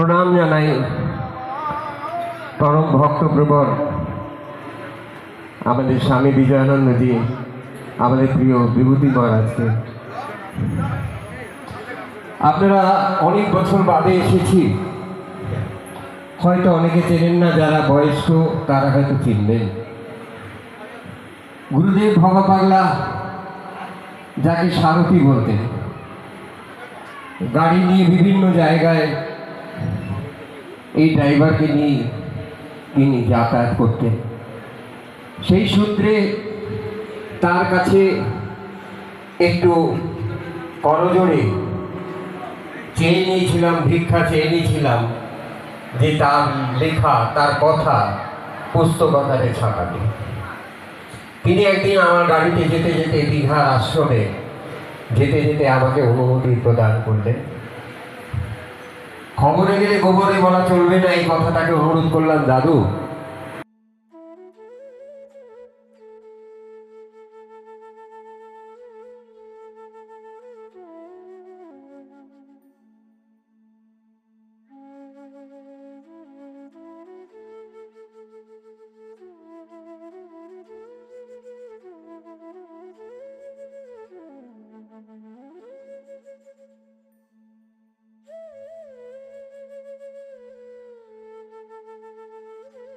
প্রণাম জানাই পরম ভক্তপ্রবর আমাদের স্বামী বিজয়ানন্দজি, আমাদের প্রিয় বিভূতি মহারাজকে। আপনারা অনেক বছর বাদে এসেছি। হয়তো অনেকে চেনেন না যারা বয়স্ক, তারা হয়তো চিনবেন। গুরুদেব ভগপাগলা যাকে সারথি বলতেন। গাড়ি নিয়ে বিভিন্ন জায়গায় এই ড্রাইভারকে নিয়ে তিনি যাতায়াত করতেন। সেই সূত্রে তার কাছে একটু করজোড়ে চেয়ে নিয়েছিলাম, ভিক্ষা চেয়ে নিয়েছিলাম যে তার লেখা, তার কথা পুস্তকাকারে ছাপাবে তিনি একদিন আমার গাড়িতে যেতে যেতে দীঘার আশ্রমে যেতে যেতে আমাকে অনুমতি প্রদান করলেন। খবরে গেলে গোবরে বলা চলবে না এই কথাটাকে অনুরোধ করলাম দাদু।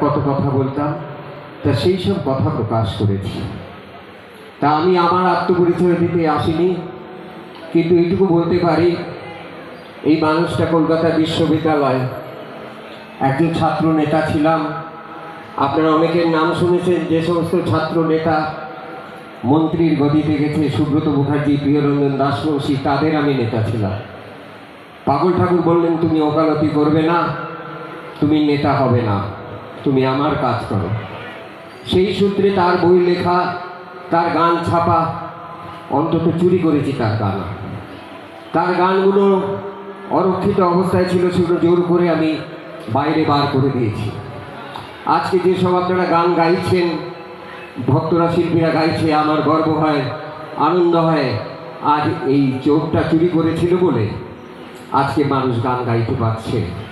কত কথা বলতাম, তা সেই সব কথা প্রকাশ করেছি। তা আমি আমার আত্মপরিচয় দিতে আসিনি, কিন্তু এইটুকু বলতে পারি, এই মানুষটা কলকাতা বিশ্ববিদ্যালয় একজন ছাত্র নেতা ছিলাম। আপনারা অনেকের নাম শুনেছেন, যে সমস্ত ছাত্র নেতা মন্ত্রীর গদিতে গেছে, সুব্রত মুখার্জি, প্রিয়রঞ্জন দাসবংশী তাদের আমি নেতা ছিলাম। পাগল ঠাকুর বললেন, তুমি ওকালতি করবে না, তুমি নেতা হবে না। তুমি আমার কাজ করো। সেই সূত্রে তার বই লেখা, তার গান ছাপা, অন্তত চুরি করেছি তার গান। তার গানগুলো অরক্ষিত অবস্থায় ছিল, সেগুলো জোর করে আমি বাইরে বার করে দিয়েছি। আজকে যে যেসব আপনারা গান গাইছেন, ভক্তরা, শিল্পীরা গাইছে, আমার গর্ব হয়, আনন্দ হয়, আজ এই চোখটা চুরি করেছিল বলে আজকে মানুষ গান গাইতে পারছে।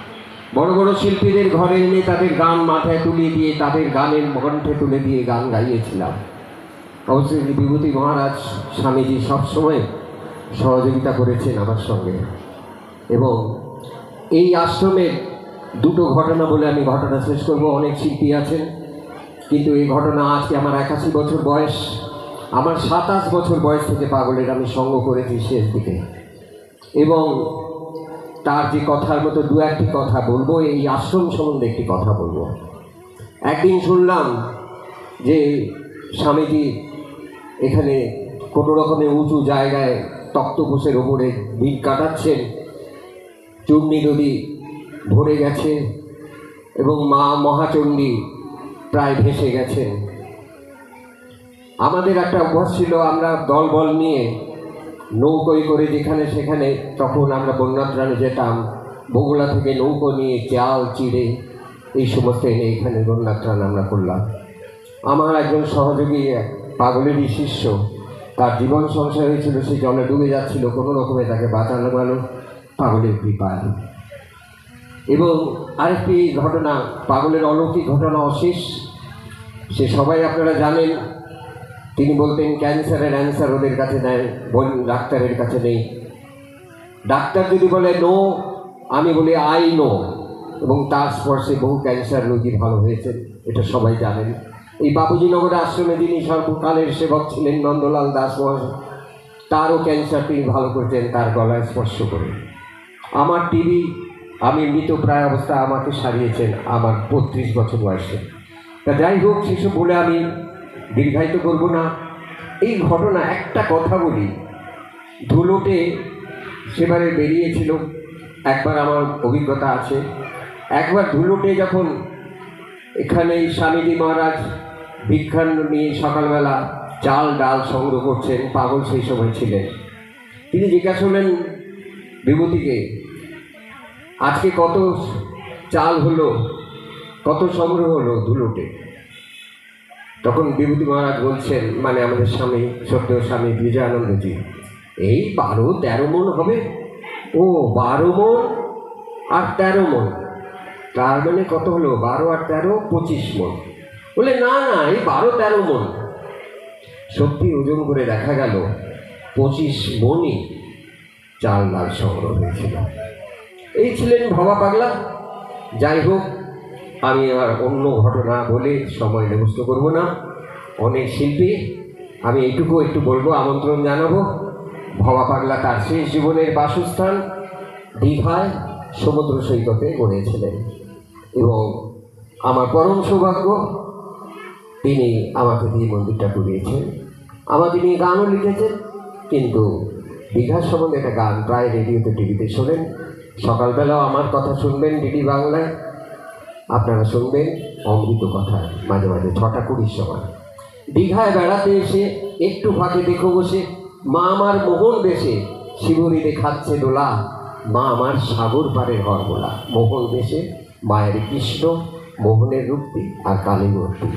বড় বড় শিল্পীদের ঘরে এনে তাদের গান মাথায় তুলে দিয়ে, তাদের গানের কণ্ঠে তুলে দিয়ে গান গাইয়েছিলাম। অবশ্যই বিভূতি মহারাজ স্বামীজি সবসময় সহযোগিতা করেছেন আমার সঙ্গে। এবং এই আশ্রমের দুটো ঘটনা বলে আমি ঘটনা শেষ করব। অনেক শিল্পী আছেন, কিন্তু এই ঘটনা আজকে আমার একাশি বছর বয়স। আমার সাতাশ বছর বয়স থেকে পাগলের আমি সঙ্গ করেছি শেষ দিকে। এবং তার যে কথার মতো দু একটি কথা বলব, এই আশ্রম সম্বন্ধে একটি কথা বলব। একদিন শুনলাম যে স্বামীজি এখানে কোনো রকমের উঁচু জায়গায় তক্তপোষের ওপরে ভিড় কাটাচ্ছেন। চূর্ণী নদী ভরে গেছে এবং মা মহাচণ্ডী প্রায় ভেসে গেছেন। আমাদের একটা অভ্যাস ছিল, আমরা দলবল নিয়ে নৌকোয় করে যেখানে সেখানে তখন আমরা বন্যাত্রাণে যেতাম। বগুলা থেকে নৌকো নিয়ে চাল, চিড়ে এই সমস্ত এনে এখানে বন্যাত্রাণ আমরা করলাম। আমার একজন সহযোগী, পাগলেরই শিষ্য, তার জীবন সংসার হয়েছিল, সে জলে ডুবে যাচ্ছিল, কোনো রকমে তাকে বাঁচানো গেল পাগলের কৃপায়। এবং আরেকটি ঘটনা, পাগলের অলৌকিক ঘটনা অশেষ। সে সবাই আপনারা জানেন তিনি বলতেন ক্যান্সারের অ্যান্সার ওদের কাছে নেয় বল, ডাক্তারের কাছে নেই। ডাক্তার যদি বলে নো আমি বলি আই নো এবং তার স্পর্শে বহু ক্যান্সার রোগী ভালো হয়েছে এটা সবাই জানেন। এই বাবুজিনগর আশ্রমে যিনি সর্বকালের সেবক ছিলেন, নন্দলাল দাস মহাশয়, তারও ক্যান্সার তিনি ভালো করতেন তার গলায় স্পর্শ করে। আমার টিভি আমি মৃত প্রায় অবস্থা আমাকে সারিয়েছেন, আমার বত্রিশ বছর বয়সে। তা যাই হোক সেসব বলে আমি দীর্ঘায়িত করব না। এই ঘটনা একটা কথা বলি। ধুলোটে সেবারে বেরিয়েছিল। একবার আমার অভিজ্ঞতা আছে। একবার ধুলোটে যখন এখানে স্বামীজি মহারাজ ভিক্ষান নিয়ে সকালবেলা চাল, ডাল সংগ্রহ করছেন, পাগল সেই সময় ছিলেন। তিনি জিজ্ঞাসা করলেন, বিভূতিকে, আজকে কত চাল হলো? কত সংগ্রহ হলো ধুলোটে? তখন বিভূতি মহারাজ বলছেন মানে আমাদের স্বামী সত্য স্বামী বিজয়ানন্দজি এই বারো তেরো মন হবে? ও, বারো মন আর তেরো মন। তার মানে কত হলো? বারো আর তেরো, পঁচিশ মন। বলে, না না, এই বারো তেরো মন। সত্যি ওজন করে দেখা গেল, পঁচিশ মনই চাল ডাল সংগ্রহ হয়েছিল। এই ছিলেন ভবা পাগলা। যাই হোক আমি আর অন্য ঘটনা বলে সময় নষ্ট করব না। অনেক শিল্পী, আমি এইটুকু একটু বলব, আমন্ত্রণ জানাব। ভবা পাগলা তার শেষ জীবনের বাসস্থান দীঘায় সমুদ্র সৈকতে গড়েছিলেন। এবং আমার পরম সৌভাগ্য, তিনি আমাকে দিয়ে মন্দিরটা করিয়েছেন আমাকে নিয়ে গানও লিখেছেন, কিন্তু দীঘার সম্বন্ধে একটা গান প্রায় রেডিওতে, টিভিতে শোনেন। সকালবেলাও আমার কথা শুনবেন ডিডি বাংলায়। আপনারা শুনবেন অমৃত কথা মাঝে মাঝে ছটা কুড়ির সময়। দীঘায় বেড়াতে এসে একটু ফাঁকে দেখো বসে, মা আমার মোহন বেশে শিবরিতে খাচ্ছে দোলা। মা আমার সাগর পাড়ের হরবোলা মোহন বেশে মায়ের কৃষ্ণ, মোহনের রূপটি আর কালী মূর্তি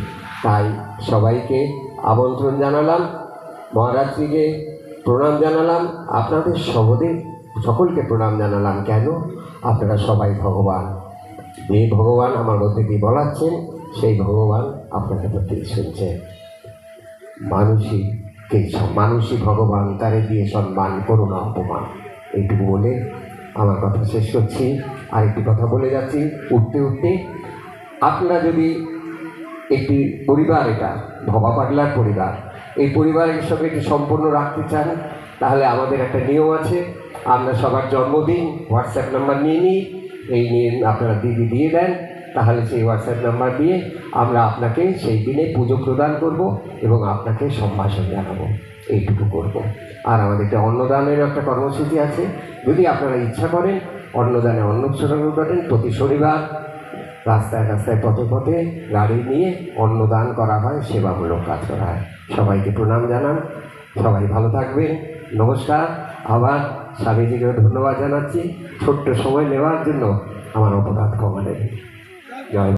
তাই সবাইকে আমন্ত্রণ জানালাম মহারাত্রিকে প্রণাম জানালাম, আপনাদের সহদে সকলকে প্রণাম জানালাম। কেন? আপনারা সবাই ভগবান। যে ভগবান আমার মধ্যে দিয়ে বলাচ্ছেন, সেই ভগবান আপনাদের মধ্যে শুনছেন মানুষই কে মানুষই ভগবান, তারে দিয়ে সম্মান, করুণা, অপমান। এইটুকু বলে আমার কথা শেষ করছি। আরেকটি কথা বলে যাচ্ছি, উঠতে উঠতে। আপনারা যদি একটি পরিবার, এটা ভবা পাগলার পরিবার, এই পরিবারের সঙ্গে একটি সম্পূর্ণ রাখতে চান, তাহলে আমাদের একটা নিয়ম আছে। আমরা সবার জন্মদিন, হোয়াটসঅ্যাপ নাম্বার নিয়ে নিই। এই নিয়ে আপনারা দিদি দিয়ে দেন, তাহলে সেই হোয়াটসঅ্যাপ নাম্বার দিয়ে আমরা আপনাকে সেই দিনে পুজো প্রদান করব এবং আপনাকে সম্ভাষণ জানাব। এইটুকু করব। আর আমাদের একটা অন্নদানের একটা কর্মসূচি আছে। যদি আপনারা ইচ্ছা করেন, অন্নদানে অন্নপ্রসন্ন করেন প্রতি শনিবার। রাস্তায় রাস্তায় পথে পথে গাড়ি নিয়ে অন্নদান করা হয়, সেবামূলক কাজ করা হয় সবাইকে প্রণাম জানান। সবাই ভালো থাকবেন। নমস্কার। আবার স্বামীজিকে ধন্যবাদ জানাচ্ছি। ছোট্ট সময় নেওয়ার জন্য আমার অপরাধ নেই জয়।